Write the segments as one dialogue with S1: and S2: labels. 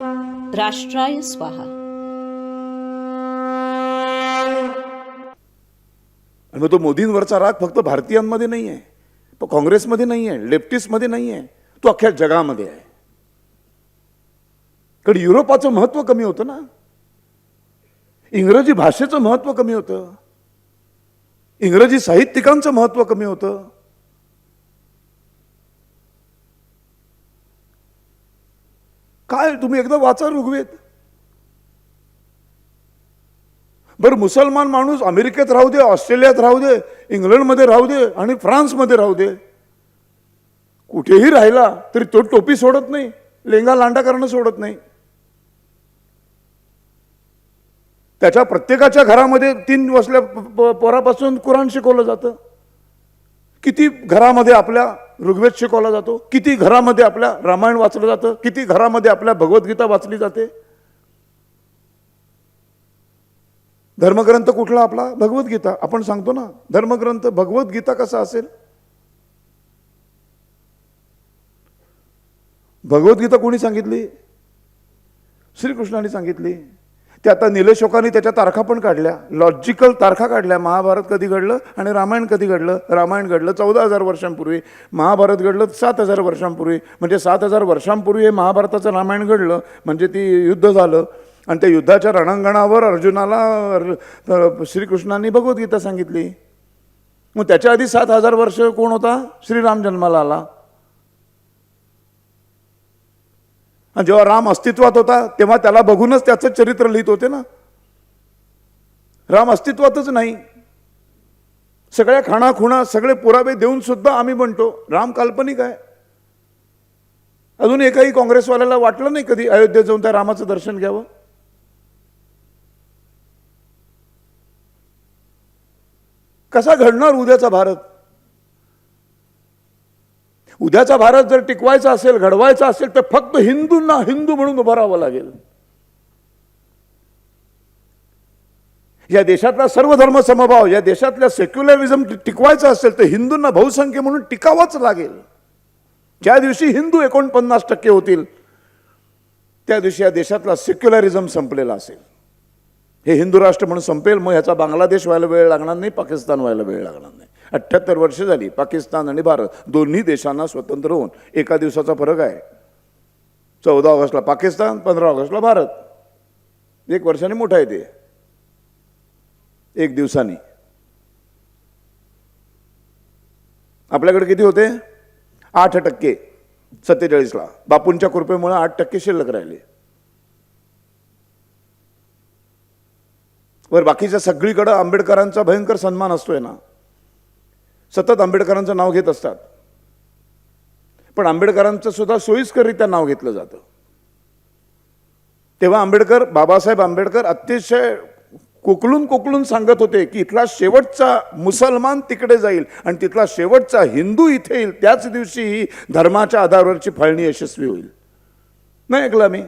S1: राष्ट्राय स्वाहा.
S2: आणि मग तो मोदींवरचा राग फक्त भारतीयांमध्ये नाही आहे तो काँग्रेसमध्ये नाही आहे लेफ्टिस्टमध्ये नाही आहे तो अख्ख्या जगामध्ये आहे. कारण युरोपाचं महत्त्व कमी होतं ना? इंग्रजी भाषेचं महत्त्व कमी होतं. इंग्रजी साहित्यिकांचं महत्त्व कमी होतं. काय तुम्ही एकदा वाचा ऋग्वेद. बरं मुसलमान माणूस अमेरिकेत राहू दे ऑस्ट्रेलियात राहू दे इंग्लंडमध्ये राहू दे आणि फ्रान्समध्ये राहू दे. कुठेही राहिला तरी तो टोपी सोडत नाही लेंगा लांडा करणं सोडत नाही. त्याच्या प्रत्येकाच्या घरामध्ये तीन वसल्या प- प- पोरापासून कुराण शिकवलं जातं. किती घरामध्ये आपल्या ऋग्वेद शिकवला जातो. किती घरामध्ये आपल्या रामायण वाचलं जातं किती घरामध्ये आपल्या भगवद्गीता वाचली जाते. धर्मग्रंथ कुठला आपला? भगवद्गीता. आपण सांगतो ना धर्मग्रंथ भगवद्गीता कसा असेल? भगवद्गीता कोणी सांगितली? श्रीकृष्णाने सांगितली. ते आता निलेशोकाने त्याच्या तारखा पण काढल्या. लॉजिकल तारखा काढल्या. महाभारत कधी घडलं आणि रामायण कधी घडलं? रामायण घडलं चौदा हजार वर्षांपूर्वी. महाभारत घडलं सात हजार वर्षांपूर्वी. म्हणजे सात हजार वर्षांपूर्वी हे महाभारताचं रामायण घडलं. म्हणजे ती युद्ध झालं. आणि त्या युद्धाच्या रणांगणावर अर्जुनाला श्रीकृष्णांनी भगवद्गीता सांगितली. मग त्याच्या आधी सात हजार वर्ष कोण होता? श्रीराम जन्माला आला. आणि जेव्हा राम अस्तित्वात होता तेव्हा त्याला बघूनच त्याचं चरित्र लिहित होते ना. राम अस्तित्वातच नाही. सगळ्या खाणाखुणा सगळे पुरावे देऊन सुद्धा आम्ही म्हणतो राम काल्पनिक आहे. अजून एकाही काँग्रेसवाल्याला वाटलं नाही कधी अयोध्येत जाऊन त्या रामाचं दर्शन घ्यावं? कसा घडणार उद्याचा भारत? उद्याचा भारत जर टिकवायचा असेल घडवायचा असेल तर फक्त हिंदूंना हिंदू म्हणून उभारावं लागेल. या देशातला सर्व धर्म समभाव या देशातल्या सेक्युलरिझम टिकवायचं असेल तर हिंदूंना बहुसंख्य म्हणून टिकावंच लागेल. ज्या दिवशी हिंदू एकोणपन्नास टक्के होतील त्या दिवशी या देशातला सेक्युलरिझम संपलेला असेल. हे हिंदू राष्ट्र म्हणून संपेल मग ह्याचा बांगलादेश व्हायला वेळ लागणार नाही पाकिस्तान व्हायला वेळ लागणार नाही. अठ्ठ्याहत्तर वर्ष झाली पाकिस्तान आणि भारत दोन्ही देशांना स्वतंत्र होऊन एका दिवसाचा फरक आहे. चौदा ऑगस्टला पाकिस्तान पंधरा ऑगस्टला भारत. एक वर्षाने मोठा आहे ते. एक दिवसाने. आपल्याकडे किती होते? आठ टक्के. सत्तेचाळीसला. बापूंच्या कृपेमुळे आठ टक्के शिल्लक राहिले. वर बाकीच्या सगळीकडं आंबेडकरांचा भयंकर सन्मान असतोय ना. सतत आंबेडकरांचं नाव घेत असतात. पण आंबेडकरांचं सुद्धा सोयीस्कररित्या नाव घेतलं जातं. तेव्हा आंबेडकर बाबासाहेब आंबेडकर अतिशय कोकलून कोकलून सांगत होते की इथला शेवटचा मुसलमान तिकडे जाईल आणि तिथला शेवटचा हिंदू इथे येईल त्याच दिवशी ही धर्माच्या आधारावरची फाळणी यशस्वी होईल. नाही ऐकलं आम्ही?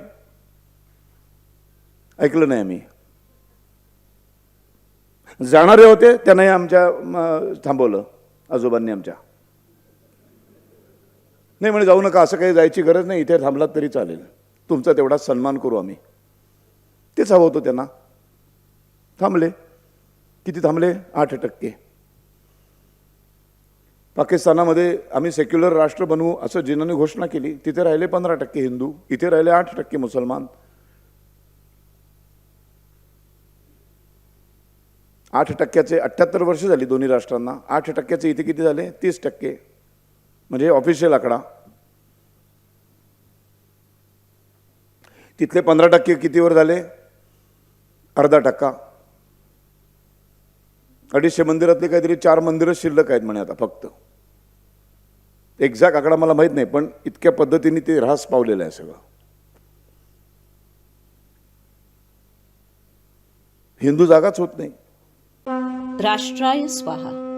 S2: ऐकलं नाही आम्ही. जाणारे होते त्यांनाही आमच्या थांबवलं. आजोबांनी आमच्या. नाही म्हणे जाऊ नका असं काही जायची गरज नाही इथे थांबलात तरी चालेल. तुमचा तेवढा सन्मान करू आम्ही. तेच हवं होतं त्यांना. थांबले. किती थांबले? आठ टक्के. पाकिस्तानामध्ये आम्ही सेक्युलर राष्ट्र बनवू असं जिनाने घोषणा केली. तिथे राहिले पंधरा टक्के हिंदू इथे राहिले आठ टक्के मुसलमान. आठ टक्क्याचे अठ्ठ्याहत्तर वर्ष झाली दोन्ही राष्ट्रांना. आठ टक्क्याचे इथे किती झाले? तीस टक्के. म्हणजे ऑफिशियल आकडा. तिथले पंधरा टक्के कितीवर झाले? अर्धा टक्का. अडीचशे मंदिरातले काहीतरी चार मंदिरं शिल्लक आहेत म्हणे आता फक्त. एक्झॅक्ट आकडा मला माहीत नाही पण इतक्या पद्धतीने ते ऱ्हास पावलेलं आहे सगळं. हिंदू जागाच होत नाही.
S1: राष्ट्राय स्वाहा